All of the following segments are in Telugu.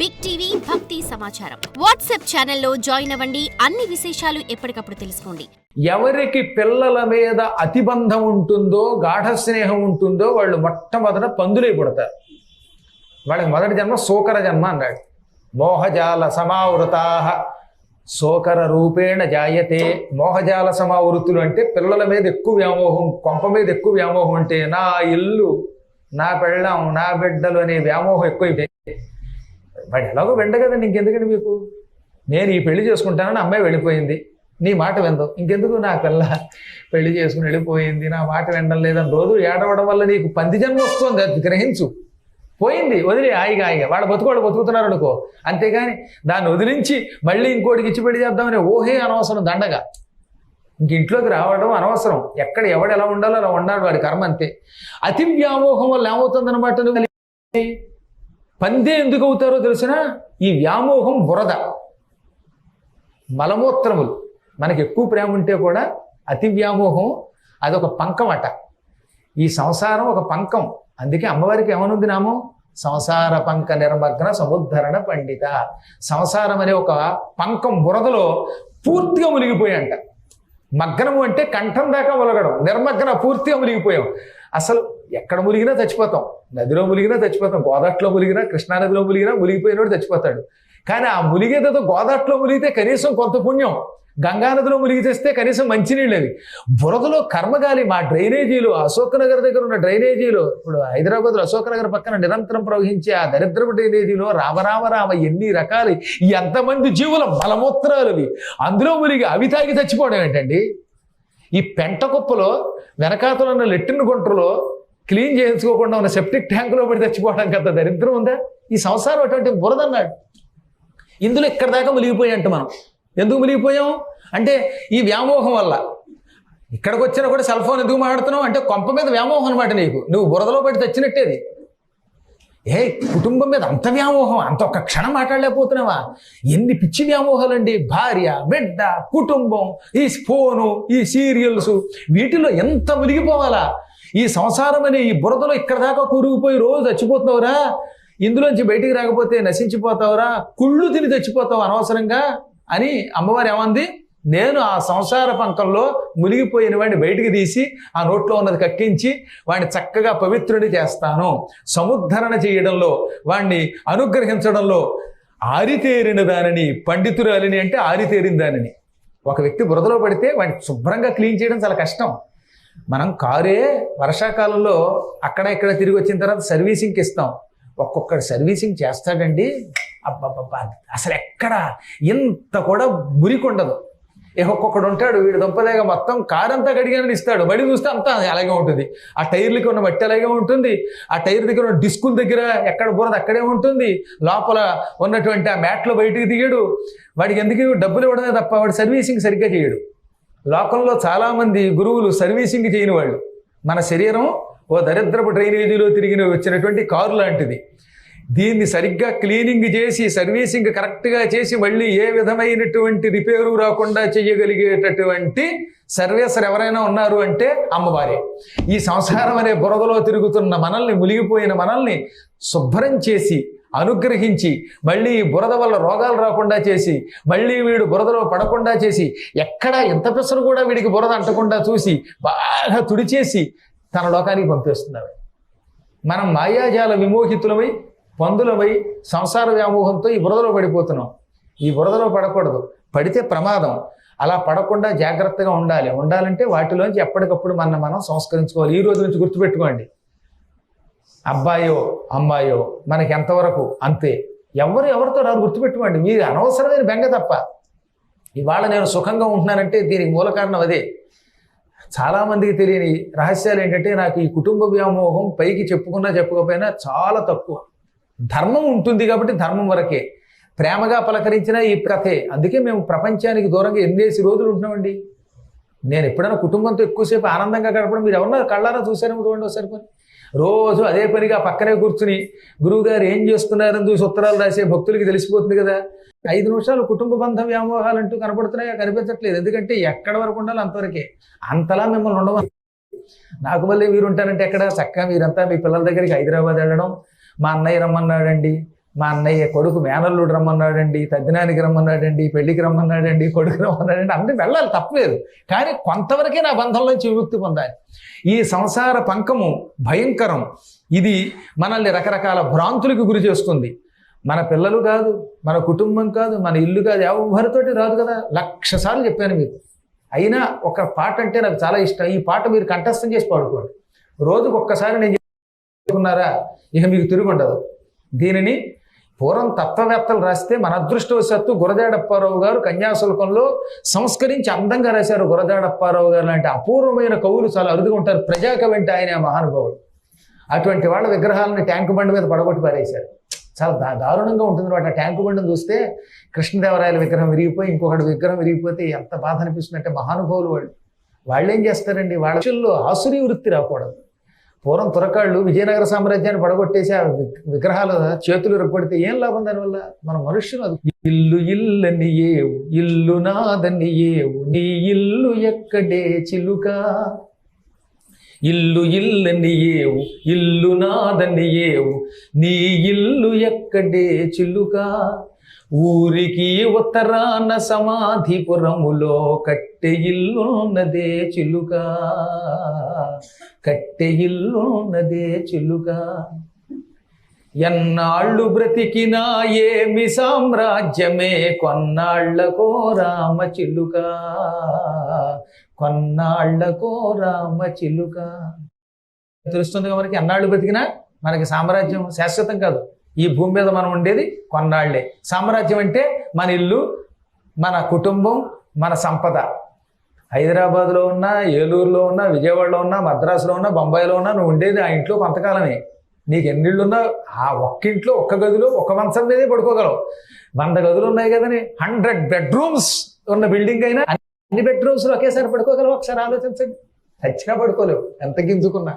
బిగ్ టీవీ భక్తి సమాచారం వాట్సాప్ ఛానల్లో జాయిన్ అవ్వండి. అన్ని విశేషాలు ఎప్పటికప్పుడు తెలుసుకోండి. ఎవరికి పిల్లల మీద అతిబంధం ఉంటుందో గాఢ స్నేహం ఉంటుందో వాళ్ళు మొట్టమొదట పందులై పుడతారు. వాళ్ళకి మొదటి జన్మ సోకర జన్మ అన్నాడు మోహజాల సమావృతా సోకర రూపేణ జాయతే. మోహజాల సమావృతులు అంటే పిల్లల మీద ఎక్కువ వ్యామోహం కొంప మీద ఎక్కువ వ్యామోహం అంటే నా ఇల్లు నా పెళ్ళాం నా బిడ్డలు అనే వ్యామోహం ఎక్కువైపోయింది. వాడు ఎలాగో వెంట కదండి ఇంకెందుకండి మీకు? నేను ఈ పెళ్ళి చేసుకుంటానని అమ్మాయి వెళ్ళిపోయింది. నీ మాట విందాం. ఇంకెందుకు నా పిల్ల పెళ్ళి చేసుకుని వెళ్ళిపోయింది? నా మాట వినడం లేదని రోజు ఏడవడం వల్ల నీకు పంది జన్మ వస్తుంది. అది గ్రహించు. పోయింది. వదిలి హాయిగా హాయిగా వాడు బతుకోడు బతుకుతున్నారు అనుకో. అంతేగాని దాన్ని వదిలించి మళ్ళీ ఇంకోటికి ఇచ్చి పెళ్ళి చేద్దామని ఊహే అనవసరం దండగా. ఇంక ఇంట్లోకి రావడం అనవసరం. ఎక్కడ ఎవడు ఎలా ఉండాలో అలా ఉండాలి వాడి కర్మ అంతే. అతి వ్యామోహం వల్ల ఏమవుతుందన్నమాట నువ్వు? పందే ఎందుకు అవుతారో తెలిసిన ఈ వ్యామోహం బురద మలమూత్రములు. మనకి ఎక్కువ ప్రేమ ఉంటే కూడా అతి వ్యామోహం అదొక పంకం అట. ఈ సంసారం ఒక పంకం. అందుకే అమ్మవారికి ఏమనుంది నామం? సంసార పంక నిర్మగ్న సముద్ధరణ పండిత. సంసారం అనే ఒక పంకం బురదలో పూర్తిగా మునిగిపోయాంట. మగ్నము అంటే కంఠం దాకా ములగడం నిర్మగ్న పూర్తిగా మునిగిపోయాం. అసలు ఎక్కడ మునిగినా చచ్చిపోతాం. నదిలో మునిగినా చచ్చిపోతాం. గోదాట్లో మునిగినా కృష్ణానదిలో మునిగినా మునిగిపోయినోడు చచ్చిపోతాడు. కానీ ఆ మునిగేదతో గోదాట్లో మునిగితే కనీసం కొంత పుణ్యం. గంగానదిలో మునిగి తెస్తే కనీసం మంచినీళ్ళు అవి బురదలో కర్మగాలి మా డ్రైనేజీలు అశోక్ నగర్ దగ్గర ఉన్న డ్రైనేజీలు ఇప్పుడు హైదరాబాద్లో అశోక్ నగర్ పక్కన నిరంతరం ప్రవహించే ఆ దరిద్రపు డ్రైనేజీలో రామరామరామ ఎన్ని రకాలు ఎంతమంది జీవుల మలమూత్రాలు అవి అందులో మునిగి అవి తాగి చచ్చిపోవడం ఏంటండి? ఈ పెంట కుప్పలో వెనకాతలో ఉన్న లెట్టిన గుంటలో క్లీన్ చేయించుకోకుండా ఉన్న సెప్టిక్ ట్యాంకులో పడి చచ్చిపోవడం కదా దరిద్రం ఉందా? ఈ సంసారం అటువంటి బురదన్నాడు ఇందులో ఇక్కడ దాకా మునిగిపోయాయంట మనం. ఎందుకు మునిగిపోయాం? అంటే ఈ వ్యామోహం వల్ల. ఇక్కడికి వచ్చినా కూడా సెల్ ఫోన్ ఎందుకు మాట్లాడుతున్నావు? అంటే కొంప మీద వ్యామోహం అనమాట నీకు. నువ్వు బురదలో పడి తెచ్చినట్టేది ఏ కుటుంబం మీద అంత వ్యామోహం అంత ఒక్క క్షణం మాట్లాడలేకపోతున్నావా? ఎన్ని పిచ్చి వ్యామోహాలండి. భార్య బిడ్డ కుటుంబం ఈ ఫోను ఈ సీరియల్స్ వీటిలో ఎంత మునిగిపోవాలా? ఈ సంసారం అనే ఈ బురదలో ఇక్కడ దాకా కూరుకుపోయి రోజు చచ్చిపోతున్నావురా? ఇందులోంచి బయటికి రాకపోతే నశించిపోతావురా? కుళ్ళు తిని చచ్చిపోతావు అనవసరంగా అని అమ్మవారు ఏమంది? నేను ఆ సంసార పంకంలో మునిగిపోయిన వాడిని బయటికి తీసి ఆ నోట్లో ఉన్నది కక్కించి వాడిని చక్కగా పవిత్రుడి చేస్తాను. సముద్ధరణ చేయడంలో వాడిని అనుగ్రహించడంలో ఆరితేరిన దానిని పండితురాలిని అంటే ఆరితేరిన దానిని. ఒక వ్యక్తి బురదలో పడితే వాడిని శుభ్రంగా క్లీన్ చేయడం చాలా కష్టం. మనం కారే వర్షాకాలంలో అక్కడ ఇక్కడ తిరిగి వచ్చిన తర్వాత సర్వీసింగ్కి ఇస్తాం. ఒక్కొక్కడు సర్వీసింగ్ చేస్తాడండి. అబ్బబ్బబ్బా అసలు ఎక్కడ? ఇంత కూడా మురికొండదు. ఏ ఒక్కొక్కడు ఉంటాడు వీడు దుంపలేగా మొత్తం కార్ అంతా కడిగానని ఇస్తాడు. బడి చూస్తే అంతా అలాగే ఉంటుంది. ఆ టైర్లకి ఉన్న మట్టి అలాగే ఉంటుంది. ఆ టైర్ దగ్గర ఉన్న డిస్కుల దగ్గర ఎక్కడ బురద అక్కడే ఉంటుంది. లోపల ఉన్నటువంటి ఆ మ్యాట్లో బయటికి దిగాడు. వాడికి ఎందుకు డబ్బులు ఇవ్వడమే తప్ప వాడు సర్వీసింగ్ సరిగ్గా చేయడు. లోకంలో చాలామంది గురువులు సర్వీసింగ్ చేయని వాళ్ళు మన శరీరం ఓ దరిద్రపు డ్రైనేజీలో తిరిగిన వచ్చినటువంటి కారు లాంటిది. దీన్ని సరిగ్గా క్లీనింగ్ చేసి సర్వీసింగ్ కరెక్ట్గా చేసి మళ్ళీ ఏ విధమైనటువంటి రిపేరు రాకుండా చేయగలిగేటటువంటి సర్వేసర్ ఎవరైనా ఉన్నారు అంటే అమ్మవారే. ఈ సంసారం అనే బురదలో తిరుగుతున్న మనల్ని మునిగిపోయిన మనల్ని శుభ్రం చేసి అనుగ్రహించి మళ్ళీ బురద వల్ల రోగాలు రాకుండా చేసి మళ్ళీ వీడు బురదలో పడకుండా చేసి ఎక్కడ ఎంత పెసరు కూడా వీడికి బురద అంటకుండా చూసి బాగా తుడిచేసి తన లోకానికి పంపిస్తున్నారు మనం మాయాజాల విమోహితులమై పందులమై సంసార వ్యామోహంతో ఈ బురదలో పడిపోతున్నాం. ఈ బురదలో పడకూడదు. పడితే ప్రమాదం. అలా పడకుండా జాగ్రత్తగా ఉండాలి. ఉండాలంటే వాటిలోంచి ఎప్పటికప్పుడు మన మనం సంస్కరించుకోవాలి. ఈ రోజు నుంచి గుర్తుపెట్టుకోండి. అబ్బాయో అమ్మాయో మనకి ఎంతవరకు అంతే. ఎవరు ఎవరితో రారు గుర్తుపెట్టుకోండి. మీరు అనవసరమైన బెంగ తప్ప. ఇవాళ నేను సుఖంగా ఉంటున్నానంటే దీనికి మూల కారణం అదే. చాలామందికి తెలియని రహస్యాలు ఏంటంటే నాకు ఈ కుటుంబ వ్యామోహం పైకి చెప్పుకున్నా చెప్పకపోయినా చాలా తక్కువ. ధర్మం ఉంటుంది కాబట్టి ధర్మం వరకే. ప్రేమగా పలకరించిన ఈ ప్రతే. అందుకే మేము ప్రపంచానికి దూరంగా ఎన్నేసి రోజులు ఉంటున్నామండి. నేను ఎప్పుడైనా కుటుంబంతో ఎక్కువసేపు ఆనందంగా గడపడం మీరు ఎవరన్నా కళ్ళారా చూసారేమో చూడండి ఒకసారి రోజు అదే పనిగా పక్కనే కూర్చుని గురువుగారు ఏం చేస్తున్నారని చూసి ఉత్తరాలు రాసే భక్తులకి తెలిసిపోతుంది కదా. ఐదు నిమిషాలు కుటుంబ బంధ వ్యామోహాలు అంటూ కనపడుతున్నాయా? కనిపించట్లేదు. ఎందుకంటే ఎక్కడ వరకు ఉండాలి అంతవరకే. అంతలా మిమ్మల్ని ఉండవాలి నాకు మళ్ళీ మీరు ఉంటారంటే ఎక్కడ? చక్కగా మీరంతా మీ పిల్లల దగ్గరికి హైదరాబాద్ వెళ్ళడం. మా అన్నయ్య రమ్మన్నాడండి. మా అన్నయ్య కొడుకు మేనల్లుడు రమ్మన్నాడండి తద్దినానికి రమ్మన్నాడండి పెళ్ళికి రమ్మన్నాడండి కొడుకు రమ్మన్నాడండి అన్నీ వెళ్ళాలి తప్పలేదు కానీ కొంతవరకే నా బంధంలోంచి విముక్తి పొందాలి. ఈ సంసార పంకము భయంకరం. ఇది మనల్ని రకరకాల భ్రాంతులకు గురి చేస్తుంది. మన పిల్లలు కాదు మన కుటుంబం కాదు మన ఇల్లు కాదు ఎవరితోటి రాదు కదా. లక్ష సార్లు చెప్పాను మీకు. అయినా ఒక పాట అంటే నాకు చాలా ఇష్టం. ఈ పాట మీరు కంఠస్థం చేసి పాడుకోండి. రోజుకు ఒక్కసారి నేను చెప్పుకున్నారా ఇక మీకు తిరుగుండదు. దీనిని పూర్వం తత్వవేత్తలు రాస్తే మన అదృష్టవశాత్తు గురజాడప్పారావు గారు కన్యాశుల్కంలో సంస్కరించి అందంగా రాశారు గురజాడప్పారావు గారు లాంటి అపూర్వమైన కవులు చాలా అరుదుగా ఉంటారు. ప్రజాకవి ఆయన మహానుభావుడు. అటువంటి వాళ్ళ విగ్రహాలను ట్యాంకు బండి మీద పడగొట్టి పారేశారు. చాలా దా దారుణంగా ఉంటుంది వాటి ట్యాంకు బండిని చూస్తే కృష్ణదేవరాయల విగ్రహం విరిగిపోయి ఇంకొకటి విగ్రహం విరిగిపోతే ఎంత బాధ అనిపిస్తుందంటే మహానుభావులు వాళ్ళు. వాళ్ళు ఏం చేస్తారండి? వాళ్ళ ఆసురీ వృత్తి రాకూడదు. పూర్వం తురకాళ్ళు విజయనగర సామ్రాజ్యాన్ని పడగొట్టేసి ఆ విగ్రహాల చేతులు రొక్కొడితే ఏం లాభం దానివల్ల మన మనుష్యులు అది. ఇల్లు ఇల్లని ఏవు ఇల్లు నాదని ఏవు నీ ఇల్లు ఎక్కడే చిలుక? ఇల్లు ఇల్లని ఏవు ఇల్లు నాదని ఏవు నీ ఇల్లు ఎక్కడే చిలుక? ఊరికి ఉత్తరాన సమాధిపురములో కట్టె ఇల్లున్నదే చిలుక. కట్టె ఇల్లున్నదే చిలుక. ఎన్నాళ్ళు బ్రతికినా ఏమి సామ్రాజ్యమే కొన్నాళ్ళకో రామ చిలుక. కొన్నాళ్ళకో రామ చిలుక. తెలుస్తుంది మనకి ఎన్నాళ్ళు బ్రతికినా మనకి సామ్రాజ్యం శాశ్వతం కాదు. ఈ భూమి మీద మనం ఉండేది కొన్నాళ్ళే. సామ్రాజ్యం అంటే మన ఇల్లు మన కుటుంబం మన సంపద. హైదరాబాద్లో ఉన్నా ఏలూరులో ఉన్నా విజయవాడలో ఉన్నా మద్రాసులో ఉన్నా బొంబాయిలో ఉన్నా నువ్వు ఉండేది ఆ ఇంట్లో కొంతకాలమే. నీకు ఎన్నిళ్ళున్నా ఆ ఒక్క ఇంట్లో ఒక్క గదిలో ఒక మంచం మీదే పడుకోగలవు. వంద గదులు ఉన్నాయి కదని హండ్రెడ్ బెడ్రూమ్స్ ఉన్న బిల్డింగ్ అయినా అన్ని బెడ్రూమ్స్లో ఒకేసారి పడుకోగలవు? ఒకసారి ఆలోచించండి. చచ్చినా పడుకోలేవు. ఎంత గింజుకున్నా.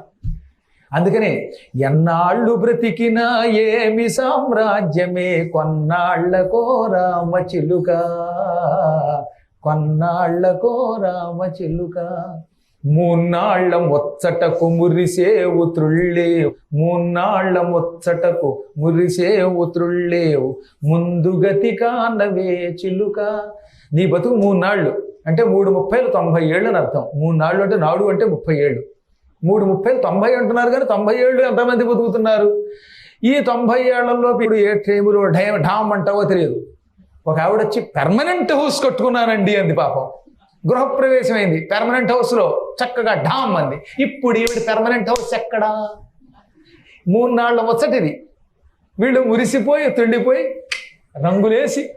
అందుకని ఎన్నాళ్ళు బ్రతికినా ఏమి సామ్రాజ్యమే కొన్నాళ్ళకో రామ చిలుక కొన్నాళ్ళకో రామ చిలుక మూన్నాళ్ళ ముచ్చటకు మురిసేవు త్రుళ్ళేవు. మూన్నాళ్ళ ముచ్చటకు మురిసేవు త్రుళ్ళేవు. ముందు గతి కానవే చిలుక. నీ బతుకు మూన్నాళ్ళు. అంటే మూడు ముప్పైలు తొంభై ఏళ్ళు అని అర్థం. మూన్నాళ్ళు అంటే నాడు అంటే ముప్పై ఏళ్ళు. మూడు ముప్పై తొంభై అంటున్నారు కానీ తొంభై ఏళ్ళు ఎంతమంది బతుకుతున్నారు? ఈ తొంభై ఏళ్ళలో ఇప్పుడు ఏ ట్రేములో డైమ్ ఢామ్ అంటావో తెలియదు. ఒక ఆవిడ వచ్చి పెర్మనెంట్ హౌస్ కట్టుకున్నానండి అంది పాపం. గృహప్రవేశమైంది. పెర్మనెంట్ హౌస్లో చక్కగా ఢామ్ అంది. ఇప్పుడు ఈవిడ పెర్మనెంట్ హౌస్ ఎక్కడా? మూడు నాళ్ళ ముచ్చటిది. వీళ్ళు మురిసిపోయి తుండిపోయి రంగులేసి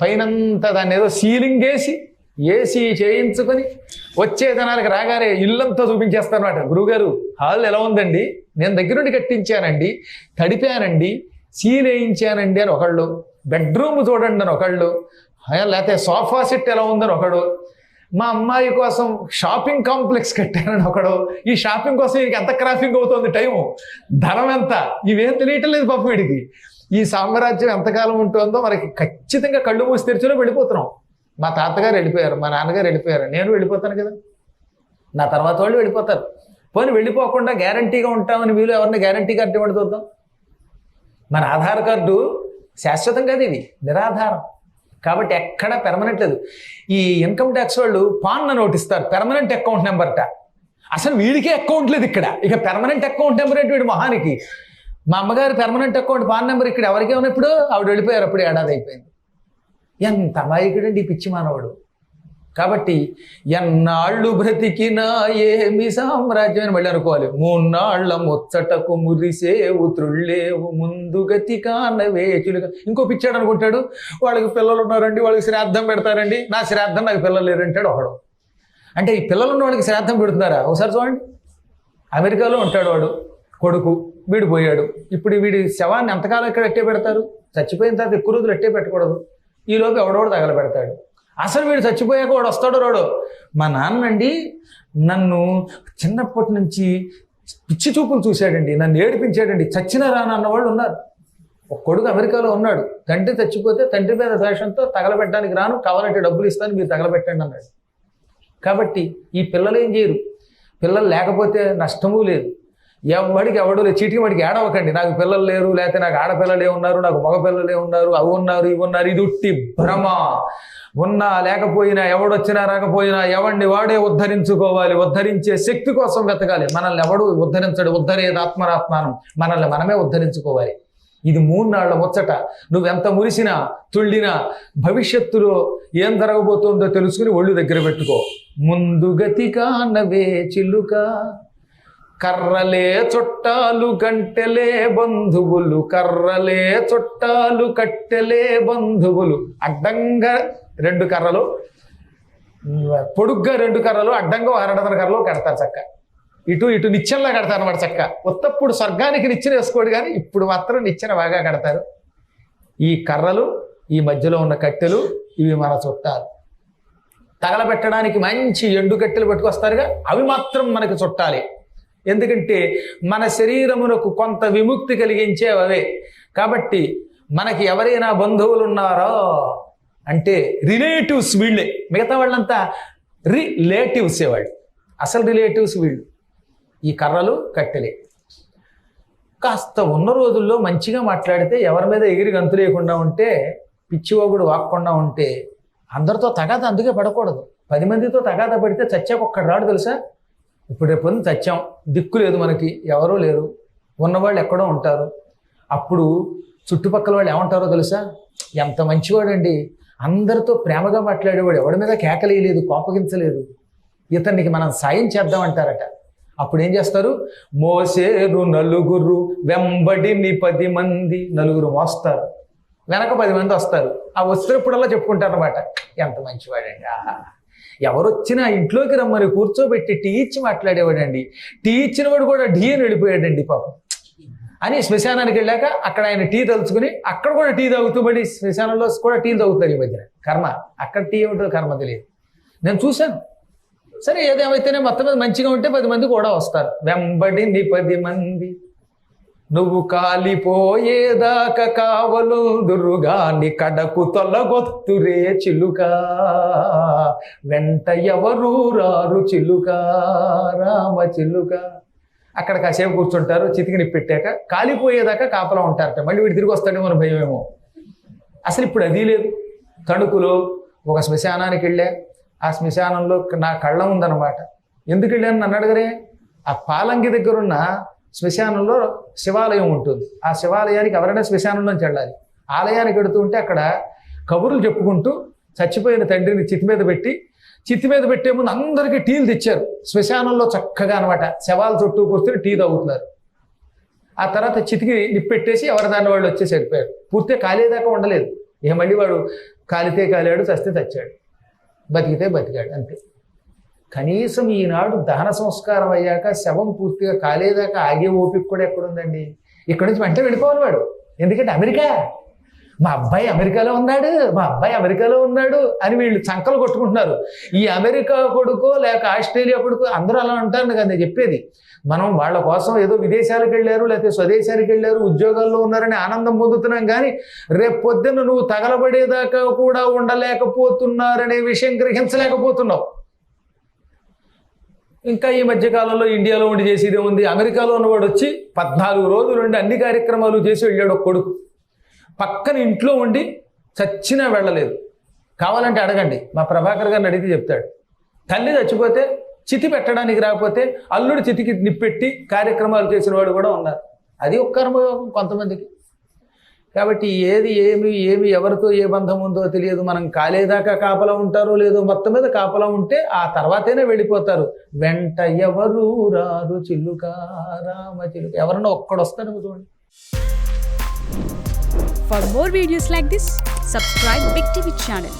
పైనంతా దాన్ని ఏదో సీలింగ్ వేసి ఏసీ చేయించుకొని వచ్చే జనాలకు రాగానే ఇల్లంతా చూపించేస్తానమాట గురుగారు హాల్ ఎలా ఉందండి? నేను దగ్గరుండి కట్టించానండి తడిపానండి సీల్ వేయించానండి అని ఒకళ్ళు బెడ్రూమ్ చూడండి అని ఒకళ్ళు లేకపోతే సోఫా సెట్ ఎలా ఉందని ఒకడు మా అమ్మాయి కోసం షాపింగ్ కాంప్లెక్స్ కట్టానని ఒకడు ఈ షాపింగ్ కోసం వీడికి ఎంత క్రాఫింగ్ అవుతుంది టైము ధనం ఎంత? ఇవేం తెలియటం లేదు పాపం వీడికి. ఈ సామ్రాజ్యం ఎంతకాలం ఉంటుందో మనకి ఖచ్చితంగా కళ్ళు మూసి తెరిచిలో వెళ్ళిపోతున్నాం. మా తాతగారు వెళ్ళిపోయారు మా నాన్నగారు వెళ్ళిపోయారు. నేను వెళ్ళిపోతాను కదా. నా తర్వాత వాళ్ళు వెళ్ళిపోతారు. పోనీ వెళ్ళిపోకుండా గ్యారంటీగా ఉంటామని వీళ్ళు ఎవరిని గ్యారంటీ కార్డు ఇవ్వండి చూద్దాం. మన ఆధార్ కార్డు శాశ్వతం కాదు ఇది నిరాధారం. కాబట్టి ఎక్కడ పెర్మనెంట్ లేదు. ఈ ఇన్కమ్ ట్యాక్స్ వాళ్ళు పాన్ నోటిస్తారు పెర్మనెంట్ అకౌంట్ నెంబర్ట అసలు వీడికే అకౌంట్ లేదు ఇక్కడ. ఇక పెర్మనెంట్ అకౌంట్ నెంబర్ ఏంటి వీడి మహానికి? మా అమ్మగారు పెర్మనెంట్ అకౌంట్ పాన్ నెంబర్ ఇక్కడ ఎవరికే ఉన్నప్పుడు ఆవిడ వెళ్ళిపోయారు అప్పుడు ఏడాది అయిపోయింది. ఎంత అమాయకుడండి ఈ పిచ్చి మానవుడు? కాబట్టి ఎన్నాళ్ళు బ్రతికినా ఏమి సామ్రాజ్యం అని మళ్ళీ అనుకోవాలి. మూన్నాళ్ళ ముచ్చటకు మురిసేవు త్రుళ్ళేవు ముందు గతి కానవే ఇంకో పిచ్చాడు అనుకుంటాడు వాళ్ళకి పిల్లలు ఉన్నారండి వాళ్ళకి శ్రాద్ధం పెడతారండి. నా శ్రాద్ధం నాకు పిల్లలు లేరంటాడు ఒకడు. అంటే ఈ పిల్లలు ఉన్న వాళ్ళకి శ్రాద్ధం పెడుతున్నారా? ఒకసారి చూడండి. అమెరికాలో ఉంటాడు వాడు కొడుకు వీడు పోయాడు. ఇప్పుడు వీడి శవాన్ని ఎంతకాలం ఇక్కడ అట్టే పెడతారు? చచ్చిపోయిన తర్వాత ఎక్కువ రోజులు అట్టే పెట్టకూడదు. ఈలోపు ఎవడోడు తగలబెడతాడు. అసలు వీడు చచ్చిపోయాక వాడు వస్తాడు రాడు? మా నాన్నండి నన్ను చిన్నప్పటి నుంచి పిచ్చి చూపులు చూశాడండి. నన్ను ఏడిపించాడండి. చచ్చిన రాను వాళ్ళు ఉన్నారు. ఒక కొడుకు అమెరికాలో ఉన్నాడు. తండ్రి చచ్చిపోతే తండ్రి మీద ద్వేషంతో తగలబెట్టడానికి రాను కావాలంటే డబ్బులు ఇస్తాను మీరు తగలబెట్టండి అన్నాడు. కాబట్టి ఈ పిల్లలు ఏం చేయరు. పిల్లలు లేకపోతే నష్టము లేదు. ఎవడికి ఎవడు లేదు. చీటికి వాడికి ఏడవకండి. నాకు పిల్లలు లేరు లేకపోతే నాకు ఆడపిల్లలే ఉన్నారు నాకు మగ పిల్లలే ఉన్నారు అవి ఉన్నారు ఇవి ఉన్నారు. ఇది ఉట్టి భ్రమ. ఉన్నా లేకపోయినా ఎవడొచ్చినా రాకపోయినా ఎవడిని వాడే ఉద్ధరించుకోవాలి. ఉద్ధరించే శక్తి కోసం వెతకాలి. మనల్ని ఎవడు ఉద్ధరించడు. ఉద్ధరేది ఆత్మరాత్మానం మనల్ని మనమే ఉద్ధరించుకోవాలి. ఇది మూడు ముచ్చట. నువ్వెంత మురిసినా తుళ్ళినా భవిష్యత్తులో ఏం జరగబోతుందో తెలుసుకుని ఒళ్ళు దగ్గర పెట్టుకో. ముందు గతిగా నవే చిల్లుక. కర్రలే చుట్టాలు గంటెలే బంధువులు కర్రలే చుట్టాలు కట్టెలే బంధువులు. అడ్డంగా రెండు కర్రలు పొడుగ్గా రెండు కర్రలు అడ్డంగా అరడదన కర్రలు కడతారు చక్క. ఇటు ఇటు నిచ్చెనలా కడతారు అన్నమాట చక్క. ఉత్తప్పుడు స్వర్గానికి నిచ్చెన వేసుకోడు కానీ ఇప్పుడు మాత్రం నిచ్చెన బాగా కడతారు. ఈ కర్రలు ఈ మధ్యలో ఉన్న కట్టెలు ఇవి మన చుట్టాలు. తగలబెట్టడానికి మంచి ఎండు కట్టెలు పెట్టుకొస్తారుగా అవి మాత్రం మనకి చుట్టాలి. ఎందుకంటే మన శరీరమునకు కొంత విముక్తి కలిగించే అవే కాబట్టి మనకి ఎవరైనా బంధువులు ఉన్నారో అంటే రిలేటివ్స్ వీళ్ళే. మిగతా వాళ్ళంతా రిలేటివ్స్ వాళ్ళు? అసలు రిలేటివ్స్ వీళ్ళు. ఈ కర్రలు కట్టెలే. కాస్త ఉన్న రోజుల్లో మంచిగా మాట్లాడితే ఎవరి మీద ఎగిరి గంతు లేకుండా ఉంటే పిచ్చివాగుడు వాక్కుండా ఉంటే అందరితో తగాద అందుకే పడకూడదు. పది మందితో తగాద పడితే చచ్చాకొక్కడు రాడు తెలుసా? ఇప్పుడు రేపు పొద్దున్న చచ్చాం. దిక్కు లేదు మనకి. ఎవరూ లేరు. ఉన్నవాళ్ళు ఎక్కడో ఉంటారు. అప్పుడు చుట్టుపక్కల వాళ్ళు ఏమంటారో తెలుసా? ఎంత మంచివాడండి. అందరితో ప్రేమగా మాట్లాడేవాడు. ఎవడి మీద కేకలేయలేదు కోపగించలేదు. ఇతనికి మనం సాయం చేద్దామంటారట. అప్పుడు ఏం చేస్తారు? మోసేరు నలుగురు వెంబడిని పది మంది నలుగురు మోస్తారు. వెనక పది మంది వస్తారు. ఆ వచ్చినప్పుడల్లా చెప్పుకుంటారు అనమాట ఎంత మంచివాడండి. ఆహా. ఎవరు వచ్చినా ఇంట్లోకి రమ్మని కూర్చోబెట్టి టీ ఇచ్చి మాట్లాడేవాడండి. టీ ఇచ్చినవాడు కూడా ఢీ అని వెళ్ళిపోయాడండి పాపం. అని శ్మశానానికి వెళ్ళాక అక్కడ ఆయన టీ తలుచుకుని అక్కడ కూడా టీ తాగుతూ పడి శ్మశానంలో కూడా టీ తాగుతారు ఈ మధ్యన. కర్మ. అక్కడ టీ ఏమిటో కర్మ తెలియదు. నేను చూశాను. సరే ఏదేమైతేనే మొత్తం మీద మంచిగా ఉంటే పది మంది కూడా వస్తారు. వెంబడి పది మంది. నువ్వు కాలిపోయేదాకా కావలుదురుగాని కడకు తొలగొత్తురే చిలుక. వెంట ఎవరు రారు చిలుక రామ చిలుక. అక్కడ కాసేపు కూర్చుంటారు చితికిని పెట్టాక కాలిపోయేదాకా కాపలా ఉంటారట. మళ్ళీ వీడు తిరిగి వస్తాడేమో మన భయమేమో. అసలు ఇప్పుడు అది లేదు. తణుకులో ఒక శ్మశానానికి వెళ్ళా. ఆ శ్మశానంలో నా కళ్ళ ఉందన్నమాట. ఎందుకు వెళ్ళాను నన్ను అడగరే? ఆ పాలంగి దగ్గరున్న శ్మశానంలో శివాలయం ఉంటుంది. ఆ శివాలయానికి ఎవరైనా శ్మశానంలోంచి వెళ్ళాలి. ఆలయానికి వెడుతూ ఉంటే అక్కడ కబుర్లు చెప్పుకుంటూ చచ్చిపోయిన తండ్రిని చితి మీద పెట్టి చితి మీద పెట్టే ముందు అందరికీ టీలు తెచ్చారు. శ్మశానంలో చక్కగా అనమాట శవాల చుట్టూ కూర్చొని టీ తాగుతున్నారు. ఆ తర్వాత చితికి నిప్పెట్టేసి ఎవరి దాని వాళ్ళు వచ్చేసి వెళ్ళిపోయారు పూర్తిగా కాలేదాకా ఉండలేదు. ఇక మళ్ళీ వాడు కాలితే కాలాడు చస్తే చచ్చాడు. బతికితే బతికాడు అంతే. కనీసం ఈనాడు దహన సంస్కారం అయ్యాక శవం పూర్తిగా కాలేదాకా ఆగే ఓపిక కూడా ఎక్కడుందండి? ఇక్కడి నుంచి వెంటనే వెళ్ళిపోవాలి వాడు. ఎందుకంటే అమెరికా. మా అబ్బాయి అమెరికాలో ఉన్నాడు మా అబ్బాయి అమెరికాలో ఉన్నాడు అని వీళ్ళు చంకలు కొట్టుకుంటున్నారు. ఈ అమెరికా కొడుకో లేక ఆస్ట్రేలియా కొడుకో అందరూ అలా ఉంటారు కదా నేను చెప్పేది. మనం వాళ్ళ కోసం ఏదో విదేశాలకు వెళ్ళారు లేకపోతే స్వదేశానికి వెళ్ళారు ఉద్యోగాల్లో ఉన్నారని ఆనందం పొందుతున్నాం కానీ రేపు పొద్దున్న నువ్వు తగలబడేదాకా కూడా ఉండలేకపోతున్నారనే విషయం గ్రహించలేకపోతున్నావు. ఇంకా ఈ మధ్యకాలంలో ఇండియాలో ఉండి చేసేది ఉంది అమెరికాలో ఉన్నవాడు వచ్చి పద్నాలుగు రోజులు ఉండి అన్ని కార్యక్రమాలు చేసి వెళ్ళాడు ఒక కొడుకు. పక్కన ఇంట్లో ఉండి చచ్చినా వెళ్ళలేదు. కావాలంటే అడగండి. మా ప్రభాకర్ గారిని అడిగితే చెప్తాడు. తల్లి చచ్చిపోతే చితి పెట్టడానికి రాకపోతే అల్లుడు చితికి నిప్పెట్టి కార్యక్రమాలు చేసిన వాడు కూడా ఉన్నారు. అది ఒక కర్మయోగం కొంతమందికి. కాబట్టి ఏది ఏమి ఏమి ఎవరితో ఏ బంధం ఉందో తెలియదు. మనం కాలేదాకా కాపలా ఉంటారో లేదో మొత్తం మీద కాపలా ఉంటే ఆ తర్వాతనే వెళ్ళిపోతారు. వెంట ఎవరు రారు చిల్లుక రామ చిలుక. ఎవరన్నా ఒక్కడు వస్తాడు చూడండి. For more videos like this subscribe big TV channel